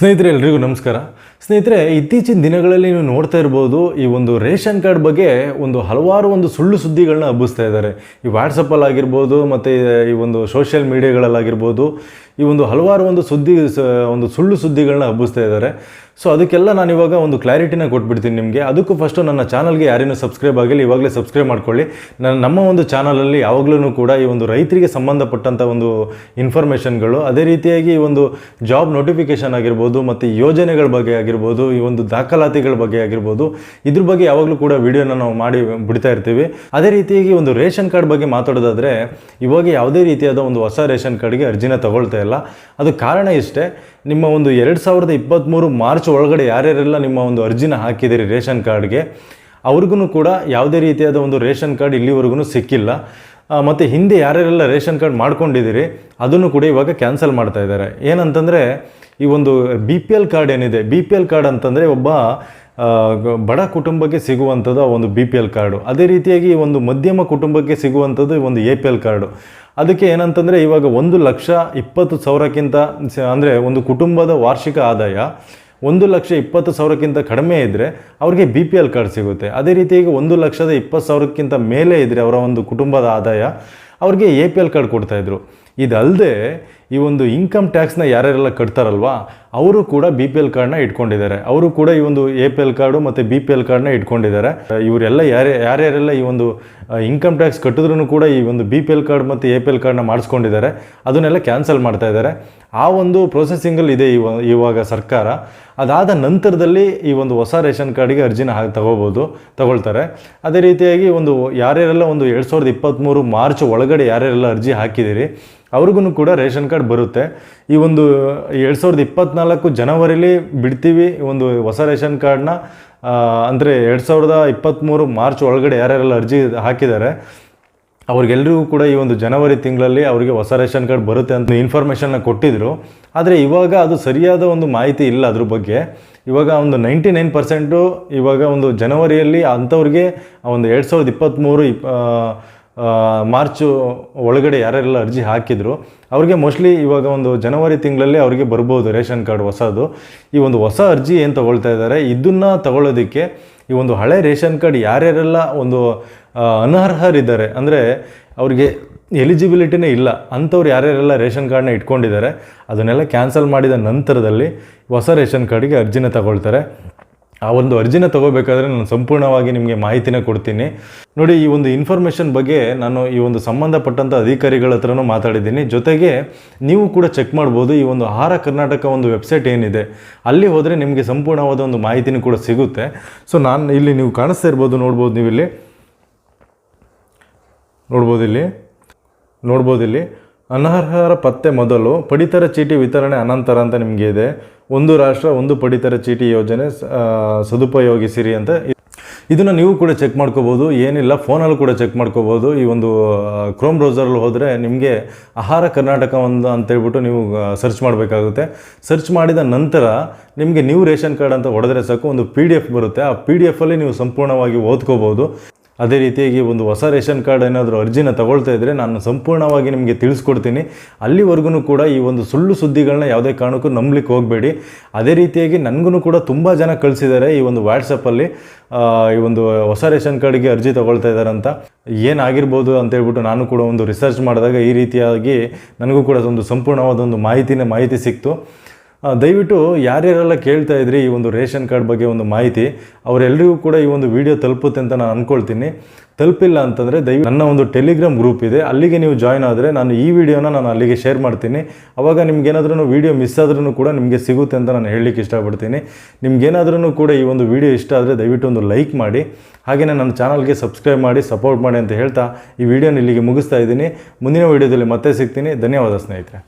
ಸ್ನೇಹಿತರೆ, ಎಲ್ರಿಗೂ ನಮಸ್ಕಾರ. ಸ್ನೇಹಿತರೆ, ಇತ್ತೀಚಿನ ದಿನಗಳಲ್ಲಿ ನೀವು ನೋಡ್ತಾ ಇರ್ಬೋದು, ಈ ಒಂದು ರೇಷನ್ ಕಾರ್ಡ್ ಬಗ್ಗೆ ಒಂದು ಹಲವಾರು ಒಂದು ಸುಳ್ಳು ಸುದ್ದಿಗಳನ್ನ ಹಬ್ಬಿಸ್ತಾ ಇದ್ದಾರೆ. ಈ ವಾಟ್ಸಪ್ಪಲ್ಲಿ ಆಗಿರ್ಬೋದು ಮತ್ತು ಈ ಒಂದು ಸೋಷಿಯಲ್ ಮೀಡಿಯಾಗಳಲ್ಲಾಗಿರ್ಬೋದು ಈ ಒಂದು ಹಲವಾರು ಒಂದು ಸುದ್ದಿ ಒಂದು ಸುಳ್ಳು ಸುದ್ದಿಗಳನ್ನ ಹಬ್ಬಿಸ್ತಾ ಇದ್ದಾರೆ. ಸೊ ಅದಕ್ಕೆಲ್ಲ ನಾನು ಇವಾಗ ಒಂದು ಕ್ಲಾರಿಟಿನ ಕೊಟ್ಬಿಡ್ತೀನಿ ನಿಮಗೆ. ಅದಕ್ಕೂ ಫಸ್ಟು ನನ್ನ ಚಾನಲ್ಗೆ ಯಾರೇನು ಸಬ್ಸ್ಕ್ರೈಬ್ ಆಗಿಲ್ಲ, ಇವಾಗಲೇ ಸಬ್ಸ್ಕ್ರೈಬ್ ಮಾಡ್ಕೊಳ್ಳಿ. ನನ್ನ ನಮ್ಮ ಒಂದು ಚಾನಲಲ್ಲಿ ಯಾವಾಗಲೂ ಕೂಡ ಈ ಒಂದು ರೈತರಿಗೆ ಸಂಬಂಧಪಟ್ಟಂಥ ಒಂದು ಇನ್ಫಾರ್ಮೇಷನ್ಗಳು ಅದೇ ರೀತಿಯಾಗಿ ಈ ಒಂದು ಜಾಬ್ ನೋಟಿಫಿಕೇಶನ್ ಆಗಿರ್ಬೋದು, ಮತ್ತು ಯೋಜನೆಗಳ ಬಗ್ಗೆ ಆಗಿರ್ಬೋದು, ಈ ಒಂದು ದಾಖಲಾತಿಗಳ ಬಗ್ಗೆ ಆಗಿರ್ಬೋದು, ಇದ್ರ ಬಗ್ಗೆ ಯಾವಾಗಲೂ ಕೂಡ ವಿಡಿಯೋನ ನಾವು ಮಾಡಿ ಬಿಡ್ತಾ ಇರ್ತೀವಿ. ಅದೇ ರೀತಿಯಾಗಿ ಒಂದು ರೇಷನ್ ಕಾರ್ಡ್ ಬಗ್ಗೆ ಮಾತಾಡೋದಾದರೆ, ಇವಾಗ ಯಾವುದೇ ರೀತಿಯಾದ ಒಂದು ಹೊಸ ರೇಷನ್ ಕಾರ್ಡ್ಗೆ ಅರ್ಜಿನ ತಗೊಳ್ತಾ ಇಲ್ಲ. ಅದು ಕಾರಣ ಇಷ್ಟೇ, ನಿಮ್ಮ ಒಂದು ಎರಡು ಸಾವಿರದ ಇಪ್ಪತ್ತ್ಮೂರು ಮಾರ್ಚ್ ಒಳಗಡೆ ಯಾರ್ಯಾರೆಲ್ಲ ನಿಮ್ಮ ಒಂದು ಅರ್ಜಿನ ಹಾಕಿದಿರಿ ರೇಷನ್ ಕಾರ್ಡ್ಗೆ, ಅವ್ರಿಗೂ ಕೂಡ ಯಾವುದೇ ರೀತಿಯಾದ ಒಂದು ರೇಷನ್ ಕಾರ್ಡ್ ಇಲ್ಲಿವರೆಗೂ ಸಿಕ್ಕಿಲ್ಲ. ಮತ್ತು ಹಿಂದೆ ಯಾರ್ಯಾರೆಲ್ಲ ರೇಷನ್ ಕಾರ್ಡ್ ಮಾಡ್ಕೊಂಡಿದ್ದೀರಿ, ಅದನ್ನು ಕೂಡ ಇವಾಗ ಕ್ಯಾನ್ಸಲ್ ಮಾಡ್ತಾ ಇದ್ದಾರೆ. ಏನಂತಂದರೆ, ಈ ಒಂದು ಬಿ ಪಿ ಎಲ್ ಕಾರ್ಡ್ ಏನಿದೆ, ಬಿ ಪಿ ಎಲ್ ಕಾರ್ಡ್ ಅಂತಂದರೆ ಒಬ್ಬ ಬಡ ಕುಟುಂಬಕ್ಕೆ ಸಿಗುವಂಥದ್ದು ಒಂದು ಬಿ ಪಿ ಎಲ್ ಕಾರ್ಡು ಅದೇ ರೀತಿಯಾಗಿ ಒಂದು ಮಧ್ಯಮ ಕುಟುಂಬಕ್ಕೆ ಸಿಗುವಂಥದ್ದು ಒಂದು ಎ ಪಿ ಎಲ್ ಕಾರ್ಡು ಅದಕ್ಕೆ ಏನಂತಂದರೆ ಇವಾಗ ಒಂದು ಲಕ್ಷ ಇಪ್ಪತ್ತು ಸಾವಿರಕ್ಕಿಂತ ಅಂದರೆ ಒಂದು ಕುಟುಂಬದ ವಾರ್ಷಿಕ ಆದಾಯ ಒಂದು ಲಕ್ಷ ಇಪ್ಪತ್ತು ಸಾವಿರಕ್ಕಿಂತ ಕಡಿಮೆ ಇದ್ದರೆ ಅವ್ರಿಗೆ ಬಿ ಪಿ ಎಲ್ ಕಾರ್ಡ್ ಸಿಗುತ್ತೆ. ಅದೇ ರೀತಿಯಾಗಿ ಒಂದು ಲಕ್ಷದ ಇಪ್ಪತ್ತು ಸಾವಿರಕ್ಕಿಂತ ಮೇಲೆ ಇದ್ದರೆ ಅವರ ಒಂದು ಕುಟುಂಬದ ಆದಾಯ ಅವ್ರಿಗೆ ಎ ಪಿ ಎಲ್ ಕಾರ್ಡ್ ಕೊಡ್ತಾಯಿದ್ರು ಇದಲ್ಲದೆ ಈ ಒಂದು ಇನ್ಕಮ್ ಟ್ಯಾಕ್ಸ್ನ ಯಾರ್ಯಾರೆಲ್ಲ ಕಟ್ತಾರಲ್ವಾ, ಅವರು ಕೂಡ ಬಿ ಪಿ ಎಲ್ ಕಾರ್ಡ್ನ ಇಟ್ಕೊಂಡಿದ್ದಾರೆ. ಅವರು ಕೂಡ ಈ ಒಂದು ಎ ಪಿ ಎಲ್ ಕಾರ್ಡು ಮತ್ತು ಬಿ ಪಿ ಎಲ್ ಕಾರ್ಡ್ನ ಇಟ್ಕೊಂಡಿದ್ದಾರೆ. ಇವರೆಲ್ಲ ಯಾರೇ, ಯಾರ್ಯಾರೆಲ್ಲ ಈ ಒಂದು ಇನ್ಕಮ್ ಟ್ಯಾಕ್ಸ್ ಕಟ್ಟಿದ್ರೂ ಕೂಡ ಈ ಒಂದು ಬಿ ಪಿ ಎಲ್ ಕಾರ್ಡ್ ಮತ್ತು ಎ ಪಿ ಎಲ್ ಕಾರ್ಡ್ನ ಮಾಡಿಸ್ಕೊಂಡಿದ್ದಾರೆ. ಅದನ್ನೆಲ್ಲ ಕ್ಯಾನ್ಸಲ್ ಮಾಡ್ತಾ ಇದ್ದಾರೆ. ಆ ಒಂದು ಪ್ರೊಸೆಸಿಂಗಲ್ಲಿ ಇದೆ ಇವ, ಇವಾಗ ಸರ್ಕಾರ. ಅದಾದ ನಂತರದಲ್ಲಿ ಈ ಒಂದು ಹೊಸ ರೇಷನ್ ಕಾರ್ಡಿಗೆ ಅರ್ಜಿನ ತಗೋಬೋದು, ತಗೊಳ್ತಾರೆ. ಅದೇ ರೀತಿಯಾಗಿ ಒಂದು ಯಾರ್ಯಾರೆಲ್ಲ ಒಂದು ಎರಡು ಸಾವಿರದ ಇಪ್ಪತ್ತ್ಮೂರು ಮಾರ್ಚ್ ಒಳಗಡೆ ಯಾರ್ಯಾರೆಲ್ಲ ಅರ್ಜಿ ಹಾಕಿದ್ದೀರಿ ಅವ್ರಿಗೂ ಕೂಡ ರೇಷನ್ ಕಾರ್ಡ್ ಬರುತ್ತೆ. ಈ ಒಂದು ಎರಡು ಸಾವಿರದ ಇಪ್ಪತ್ತ್ನಾಲ್ಕು ಜನವರಿಲಿ ಬಿಡ್ತೀವಿ ಒಂದು ಹೊಸ ರೇಷನ್ ಕಾರ್ಡ್ನ ಅಂದರೆ ಎರಡು ಸಾವಿರದ ಇಪ್ಪತ್ತ್ಮೂರು ಮಾರ್ಚ್ ಒಳಗಡೆ ಯಾರ್ಯಾರೆಲ್ಲ ಅರ್ಜಿ ಹಾಕಿದ್ದಾರೆ, ಅವ್ರಿಗೆಲ್ರಿಗೂ ಕೂಡ ಈ ಒಂದು ಜನವರಿ ತಿಂಗಳಲ್ಲಿ ಅವರಿಗೆ ಹೊಸ ರೇಷನ್ ಕಾರ್ಡ್ ಬರುತ್ತೆ ಅಂತ ಇನ್ಫಾರ್ಮೇಷನ್ನ ಕೊಟ್ಟಿದ್ರು. ಆದರೆ ಇವಾಗ ಅದು ಸರಿಯಾದ ಒಂದು ಮಾಹಿತಿ ಇಲ್ಲ ಅದ್ರ ಬಗ್ಗೆ. ಇವಾಗ ಒಂದು ನೈಂಟಿ ನೈನ್ ಪರ್ಸೆಂಟು ಇವಾಗ ಒಂದು ಜನವರಿಯಲ್ಲಿ ಅಂಥವ್ರಿಗೆ ಒಂದು ಎರಡು ಸಾವಿರದ ಇಪ್ಪತ್ತ್ಮೂರು ಇಪ್ ಮಾರ್ಚು ಒಳಗಡೆ ಯಾರ್ಯಾರೆಲ್ಲ ಅರ್ಜಿ ಹಾಕಿದ್ರು, ಅವ್ರಿಗೆ ಮೋಸ್ಟ್ಲಿ ಇವಾಗ ಒಂದು ಜನವರಿ ತಿಂಗಳಲ್ಲಿ ಅವರಿಗೆ ಬರ್ಬೋದು ರೇಷನ್ ಕಾರ್ಡ್ ಹೊಸದು. ಈ ಒಂದು ಹೊಸ ಅರ್ಜಿ ಏನು ತೊಗೊಳ್ತಾ ಇದ್ದಾರೆ ಇದನ್ನು ತಗೊಳ್ಳೋದಕ್ಕೆ ಈ ಒಂದು ಹಳೆ ರೇಷನ್ ಕಾರ್ಡ್ ಯಾರ್ಯಾರೆಲ್ಲ ಒಂದು ಅನರ್ಹರಿದ್ದಾರೆ, ಅಂದರೆ ಅವರಿಗೆ ಎಲಿಜಿಬಿಲಿಟಿನೇ ಇಲ್ಲ, ಅಂಥವ್ರು ಯಾರ್ಯಾರೆಲ್ಲ ರೇಷನ್ ಕಾರ್ಡ್ನ ಇಟ್ಕೊಂಡಿದ್ದಾರೆ, ಅದನ್ನೆಲ್ಲ ಕ್ಯಾನ್ಸಲ್ ಮಾಡಿದ ನಂತರದಲ್ಲಿ ಹೊಸ ರೇಷನ್ ಕಾರ್ಡಿಗೆ ಅರ್ಜಿನ ತಗೊಳ್ತಾರೆ. ಆ ಒಂದು ಅರ್ಜಿನ ತಗೋಬೇಕಾದ್ರೆ ನಾನು ಸಂಪೂರ್ಣವಾಗಿ ನಿಮಗೆ ಮಾಹಿತಿನ ಕೊಡ್ತೀನಿ. ನೋಡಿ, ಈ ಒಂದು ಇನ್ಫಾರ್ಮೇಷನ್ ಬಗ್ಗೆ ನಾನು ಈ ಒಂದು ಸಂಬಂಧಪಟ್ಟಂಥ ಅಧಿಕಾರಿಗಳ ಹತ್ರನೂ ಮಾತಾಡಿದ್ದೀನಿ. ಜೊತೆಗೆ ನೀವು ಕೂಡ ಚೆಕ್ ಮಾಡ್ಬೋದು, ಈ ಒಂದು ಆಹಾರ ಕರ್ನಾಟಕ ಒಂದು ವೆಬ್ಸೈಟ್ ಏನಿದೆ. ಅಲ್ಲಿ ಹೋದರೆ ನಿಮಗೆ ಸಂಪೂರ್ಣವಾದ ಒಂದು ಮಾಹಿತಿನೂ ಕೂಡ ಸಿಗುತ್ತೆ. ಸೊ ನಾನು ಇಲ್ಲಿ ನೀವು ಕಾಣಿಸ್ತಾ ಇರ್ಬೋದು, ನೋಡ್ಬೋದು ನೀವು ಇಲ್ಲಿ ನೋಡ್ಬೋದು ಇಲ್ಲಿ ನೋಡ್ಬೋದು ಇಲ್ಲಿ ಅನರ್ಹರ ಪತ್ತೆ ಮೊದಲು ಪಡಿತರ ಚೀಟಿ ವಿತರಣೆ ಅನಂತರ ಅಂತ ನಿಮಗೆ ಇದೆ. ಒಂದು ರಾಷ್ಟ್ರ, ಒಂದು ಪಡಿತರ ಚೀಟಿ ಯೋಜನೆ ಸದುಪಯೋಗಿಸಿರಿ ಅಂತ ಇದನ್ನು ನೀವು ಕೂಡ ಚೆಕ್ ಮಾಡ್ಕೋಬೋದು. ಏನಿಲ್ಲ ಫೋನಲ್ಲಿ ಕೂಡ ಚೆಕ್ ಮಾಡ್ಕೋಬೋದು. ಈ ಒಂದು ಕ್ರೋಮ್ ಬ್ರೌಸರಲ್ಲಿ ಹೋದರೆ ನಿಮಗೆ ಆಹಾರ ಕರ್ನಾಟಕ ಒಂದು ಅಂತೇಳ್ಬಿಟ್ಟು ನೀವು ಸರ್ಚ್ ಮಾಡಬೇಕಾಗುತ್ತೆ. ಸರ್ಚ್ ಮಾಡಿದ ನಂತರ ನಿಮಗೆ ನ್ಯೂ ರೇಷನ್ ಕಾರ್ಡ್ ಅಂತ ಹೊಡೆದ್ರೆ ಸಾಕು. ಒಂದು ಪಿ ಡಿ ಎಫ್ ಬರುತ್ತೆ. ಆ ಪಿ ಡಿ ಎಫಲ್ಲಿ ನೀವು ಸಂಪೂರ್ಣವಾಗಿ ಓದ್ಕೋಬೋದು. ಅದೇ ರೀತಿಯಾಗಿ ಒಂದು ಹೊಸ ರೇಷನ್ ಕಾರ್ಡ್ ಏನಾದರೂ ಅರ್ಜಿನ ತಗೊಳ್ತಾ ಇದ್ದರೆ ನಾನು ಸಂಪೂರ್ಣವಾಗಿ ನಿಮಗೆ ತಿಳಿಸ್ಕೊಡ್ತೀನಿ. ಅಲ್ಲಿವರೆಗೂ ಕೂಡ ಈ ಒಂದು ಸುಳ್ಳು ಸುದ್ದಿಗಳನ್ನ ಯಾವುದೇ ಕಾರಣಕ್ಕೂ ನಂಬಲಿಕ್ಕೆ ಹೋಗಬೇಡಿ. ಅದೇ ರೀತಿಯಾಗಿ ನನಗೂ ಕೂಡ ತುಂಬ ಜನ ಕಳಿಸಿದ್ದಾರೆ ಈ ಒಂದು ವಾಟ್ಸಪ್ಪಲ್ಲಿ ಈ ಒಂದು ಹೊಸ ರೇಷನ್ ಕಾರ್ಡ್ಗೆ ಅರ್ಜಿ ತಗೊಳ್ತಾ ಇದ್ದಾರಂತ ಏನಾಗಿರ್ಬೋದು ಅಂತ ಹೇಳ್ಬಿಟ್ಟು ನಾನು ಕೂಡ ಒಂದು ರಿಸರ್ಚ್ ಮಾಡಿದಾಗ ಈ ರೀತಿಯಾಗಿ ನನಗೂ ಕೂಡ ಒಂದು ಸಂಪೂರ್ಣವಾದ ಒಂದು ಮಾಹಿತಿನೇ ಮಾಹಿತಿ ಸಿಕ್ತು. ದಯವಿಟ್ಟು ಯಾರ್ಯಾರೆಲ್ಲ ಕೇಳ್ತಾ ಇದ್ರಿ ಈ ಒಂದು ರೇಷನ್ ಕಾರ್ಡ್ ಬಗ್ಗೆ ಒಂದು ಮಾಹಿತಿ ಅವರೆಲ್ಲರಿಗೂ ಕೂಡ ಈ ಒಂದು ವಿಡಿಯೋ ತಲುಪುತ್ತೆ ಅಂತ ನಾನು ಅಂದ್ಕೊಳ್ತೀನಿ ತಲುಪಿಲ್ಲ ಅಂತಂದರೆ ದಯವಿಟ್ಟು ನನ್ನ ಒಂದು ಟೆಲಿಗ್ರಾಮ್ ಗ್ರೂಪ್ ಇದೆ, ಅಲ್ಲಿಗೆ ನೀವು ಜಾಯ್ನ್ ಆದರೆ ನಾನು ಈ ವಿಡಿಯೋನ ನಾನು ಅಲ್ಲಿಗೆ ಶೇರ್ ಮಾಡ್ತೀನಿ. ಅವಾಗ ನಿಮ್ಗೇನಾದ್ರೂ ವಿಡಿಯೋ ಮಿಸ್ ಆದ್ರೂ ಕೂಡ ನಿಮಗೆ ಸಿಗುತ್ತೆ ಅಂತ ನಾನು ಹೇಳಲಿಕ್ಕೆ ಇಷ್ಟಪಡ್ತೀನಿ. ನಿಮ್ಗೇನಾದ್ರೂ ಕೂಡ ಈ ಒಂದು ವಿಡಿಯೋ ಇಷ್ಟ ಆದರೆ ದಯವಿಟ್ಟು ಒಂದು ಲೈಕ್ ಮಾಡಿ ಹಾಗೆಯೇ ನನ್ನ ಚಾನಲ್ಗೆ ಸಬ್ಸ್ಕ್ರೈಬ್ ಮಾಡಿ ಸಪೋರ್ಟ್ ಮಾಡಿ ಅಂತ ಹೇಳ್ತಾ ಈ ವಿಡಿಯೋನ ಇಲ್ಲಿಗೆ ಮುಗಿಸ್ತಾ ಇದ್ದೀನಿ. ಮುಂದಿನ ವಿಡಿಯೋದಲ್ಲಿ ಮತ್ತೆ ಸಿಗ್ತೀನಿ. ಧನ್ಯವಾದ ಸ್ನೇಹಿತರೆ.